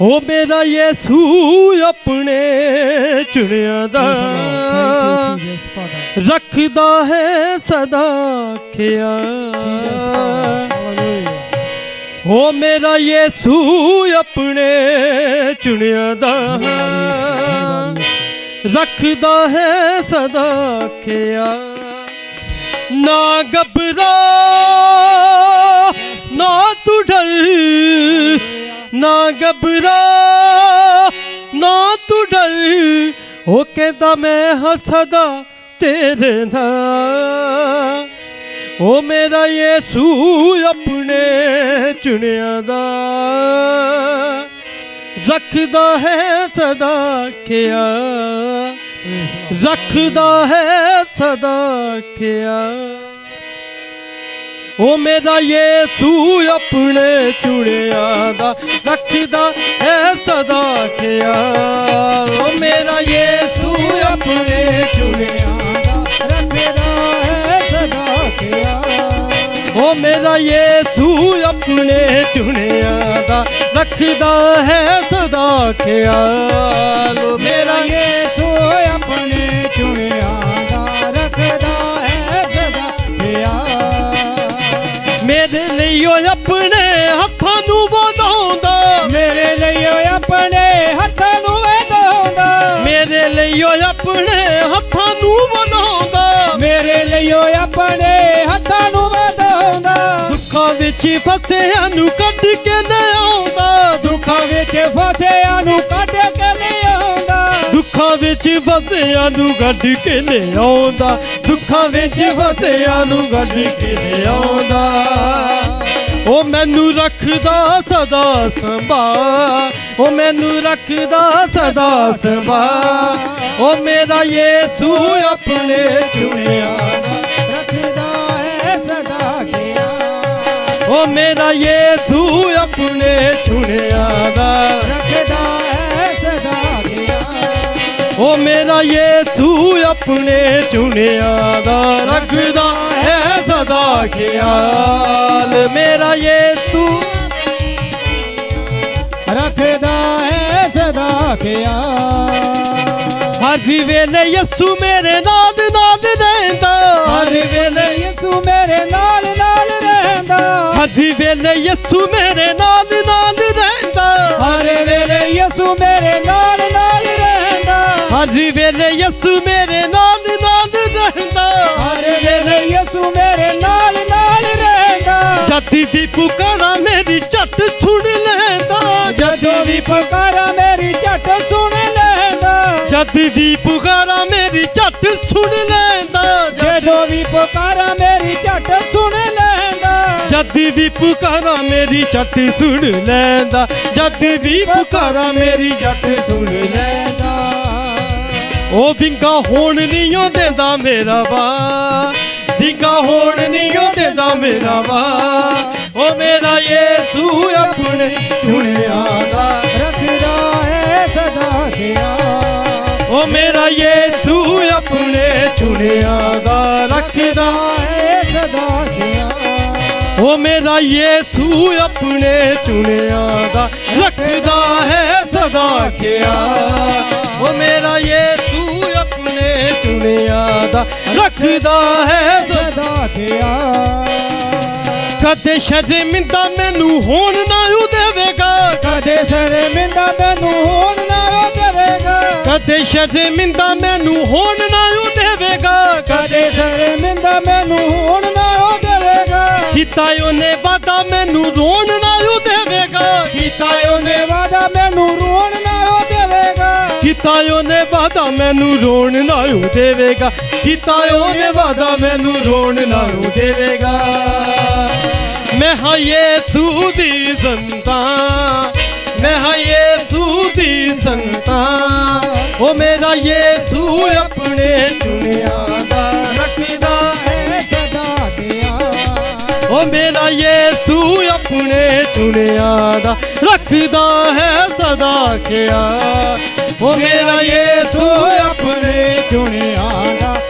ਓ ਮੇਰਾ ਯੇਸੂ ਆਪਣੇ ਚੁਣਿਆ ਦਾ. ਰੱਖਦਾ ਹੈ ਸਦਾ ਖਿਆਲ. ਓ ਮੇਰਾ ਯੇਸੂ ਆਪਣੇ ਚੁਣਿਆ ਦਾ ਰੱਖਦਾ ਹੈ ਸਦਾ ਖਿਆਲ ਨਾ ਘਬਰਾ ਘਬਰਾ ਨਾ ਤੂੰ ਡਰ। ਉਹ ਕਹਿੰਦਾ, ਮੈਂ ਹੱਸਦਾ ਤੇਰੇ ਨਾਲ। ਉਹ ਮੇਰਾ ਯੇਸੂ ਆਪਣੇ ਚੁਣਿਆ ਦਾ ਰੱਖਦਾ ਹੈ ਸਦਾ ਖਿਆ। ਰੱਖਦਾ ਹੈ ਸਦਾ ਖਿਆ। ਉਹ ਮੇਰਾ ਯੇਸੂ ਆਪਣੇ ਚੁਣਿਆ ਦਾ ਰੱਖਦਾ ਹੈ ਸਦਾ ਖਿਆਲ। ਉਹ ਮੇਰਾ ਯੇਸੂ ਆਪਣੇ ਚੁਣਿਆ ਰੱਖਦਾ ਹੈ ਸਦਾ ਖਿਆਲ। ਉਹ ਮੇਰਾ ਯੇਸੂ ਆਪਣੇ ਚੁਣਿਆ ਦਾ ਰੱਖਦਾ ਹੈ ਸਦਾ ਖਿਆਲ। ਉਹ ਮੇਰਾ ਮੇਰਾ ਯੇਸੂ ਲਈ ਉਹ ਆਪਣੇ ਹੱਥਾਂ ਨੂੰ ਵਧਾਉਂਦਾ। ਮੇਰੇ ਲਈ ਉਹ ਆਪਣੇ ਹੱਥਾਂ ਨੂੰ ਵਧਾਉਂਦਾ। ਮੇਰੇ ਲਈ ਉਹ ਆਪਣੇ ਹੱਥਾਂ ਨੂੰ ਵਧਾਉਂਦਾ। ਮੇਰੇ ਲਈ ਉਹ ਆਪਣੇ ਹੱਥਾਂ ਨੂੰ ਵਧਾਉਂਦਾ। ਦੁੱਖਾਂ ਵਿੱਚ ਫਸਿਆਂ ਨੂੰ ਕੱਢ ਕੇ ਲਿਆਉਂਦਾ। ਦੁੱਖਾਂ ਵਿੱਚ ਫਸਿਆਂ ਨੂੰ ਕੱਢ ਕੇ ਲਿਆਉਂਦਾ। ਦੁੱਖਾਂ ਵਿੱਚ ਫਸਿਆਂ ਨੂੰ ਕੱਢ ਕੇ ਲਿਆਉਂਦਾ। ਦੁੱਖਾਂ ਵਿੱਚ ਫਸਿਆਂ ਨੂੰ ਕੱਢ ਕੇ ਲਿਆਉਂਦਾ। ਉਹ ਮੈਨੂੰ ਰੱਖਦਾ ਸਦਾ ਸੰਭਾਲ ਉਹ ਮੈਨੂੰ ਰੱਖਦਾ ਸਦਾ ਸੰਭਾਲ ਉਹ ਮੇਰਾ ਯੇਸੂ ਆਪਣੇ ਚੁਣਿਆ। ਰੱਖਦਾ ਹੈ ਸਦਾ ਖਿਆਲ ਉਹ ਮੇਰਾ ਯੇਸੂ ਆਪਣੇ ਚੁਣਿਆ ਦਾ। ਰੱਖਦਾ ਹੈ ਸਦਾ ਖਿਆਲ ਉਹ ਮੇਰਾ ਯੇਸੂ ਆਪਣੇ ਚੁਣਿਆ ਦਾ। ਰੱਖਦਾ ਹੈ ਸਦਾ ਖਿਆਲ ਮੇਰਾ ਯੇਸੂ ਰੱਖਦਾ ਹੈ ਸਦਾ ਖਿਆਲ। ਹਰ ਵੇਲੇ ਯਿਸੂ ਮੇਰੇ ਨਾਲ ਨਾਲ ਰਹਿੰਦਾ। ਹਰ ਵੇਲੇ ਯਿਸੂ ਮੇਰੇ ਨਾਲ ਨਾਲ ਰਹਿੰਦਾ। ਹਰ ਵੇਲੇ ਯਿਸੂ ਮੇਰੇ ਨਾਲ ਨਾਲ ਰਹਿੰਦਾ। ਹਰ ਵੇਲੇ ਯਿਸੂ ਮੇਰੇ ਨਾਲ ਨਾਲ ਰਹਿੰਦਾ। ਹਰ ਵੇਲੇ ਯਿਸੂ ਮੇਰੇ ਨਾਲ ਦੀ ਪੁਕਾਰਾ ਮੇਰੀ ਝੱਟ ਸੁਣ ਲੈਂਦਾ। ਜਦੋਂ ਵੀ ਪੁਕਾਰਾ ਮੇਰੀ ਝਟ ਸੁਣ ਲੈਂਦਾ। ਜਦ ਦੀ ਪੁਕਾਰਾ ਮੇਰੀ ਝੱਟ ਸੁਣ ਲੈਂਦਾ। ਜਦੋਂ ਵੀ ਪੁਕਾਰਾ ਮੇਰੀ ਝਟ ਸੁਣ ਲੈਂਦਾ। ਜਦ ਵੀ ਪੁਕਾਰਾ ਮੇਰੀ ਝੱਟ ਸੁਣ ਲੈਂਦਾ। ਜਦ ਵੀ ਪੁਕਾਰਾ ਮੇਰੀ ਝੱਟ ਸੁਣ ਲੈਂਦਾ। ਉਹ ਵਿੰਗਾ ਹੋਣ ਨਹੀਂ ਓ ਦਿੰਦਾ ਮੇਰਾ ਵਾ ਵਿੰਗਾ ਹੋਣ ਨਹੀਂ ਓ ਦਿੰਦਾ ਮੇਰਾ ਵਾ ਉਹ ਮੇਰਾ ਯੇਸੂ ਆਪਣੇ ਚੁਣਿਆ ਦਾ ਰੱਖਦਾ ਹੈ ਸਦਾ ਖਿਆਲ ਉਹ ਮੇਰਾ ਯੇਸੂ ਆਪਣੇ ਚੁਣਿਆ ਦਾ ਰੱਖਦਾ ਹੈ ਸਦਾ ਖਿਆਲ ਉਹ ਮੇਰਾ ਯੇਸੂ ਆਪਣੇ ਚੁਣਿਆ ਦਾ ਰੱਖਦਾ ਹੈ ਸਦਾ ਖਿਆਲ ਉਹ ਮੇਰਾ ਯੇਸੂ ਆਪਣੇ ਚੁਣਿਆ ਦਾ ਰੱਖਦਾ ਹੈ ਸਦਾ ਖਿਆਲ ਕਦੇ ਸ਼ਰਮਿੰਦਾ ਮੈਨੂੰ ਹੋਣ ਨਾ ਉਹ ਦੇਵੇਗਾ ਕਦੇ ਸ਼ਰਮਿੰਦਾ ਮੈਨੂੰ ਹੋਣ ਨਾ ਉਹ ਦੇਵੇਗਾ ਕਦੇ ਸ਼ਰਮਿੰਦਾ ਮੈਨੂੰ ਹੋਣ ਨਾ ਉਹ ਦੇਵੇਗਾ ਕਦੇ ਸ਼ਰਮਿੰਦਾ ਮੈਨੂੰ ਹੋਣ ਨਾ ਉਹ ਦੇਵੇਗਾ ਕੀਤਾ ਉਹਨੇ ਵਾਦਾ ਮੈਨੂੰ ਰੋਣ ਨਾ ਉਹ ਦੇਵੇਗਾ ਕੀਤਾ ਉਹਨੇ ਵਾਦਾ ਮੈਨੂੰ ਕੀਤਾ ਉਹਨੇ ਵਾਦਾ ਮੈਨੂੰ ਰੋਣ ਨਾ ਉਹ ਦੇਵੇਗਾ। ਕੀਤਾ ਉਹਨੇ ਵਾਦਾ ਮੈਨੂੰ ਰੋਣ ਨਾ ਉਹ ਦੇਵੇਗਾ। ਮੈਂ ਹਾਂ ਯੇਸੂ ਦੀ ਸੰਤਾਨ ਮੈਂ ਹਾਂ ਯੇਸੂ ਦੀ ਸੰਤਾਨ ਉਹ ਮੇਰਾ ਯੇਸੂ ਆਪਣੇ ਚੁਣਿਆ ਦਾ ਰੱਖਦਾ ਹੈ ਸਦਾ ਖਿਆਲ ਉਹ ਮੇਰਾ ਯੇਸੂ ਆਪਣੇ ਚੁਣਿਆ ਦਾ ਰੱਖਦਾ ਹੈ ਸਦਾ ਖਿਆ। ਉਹ ਮੇਰਾ ਯੇਸੂ ਆਪਣੇ ਚੁਣਿਆ ਦਾ ਰੱਖਦਾ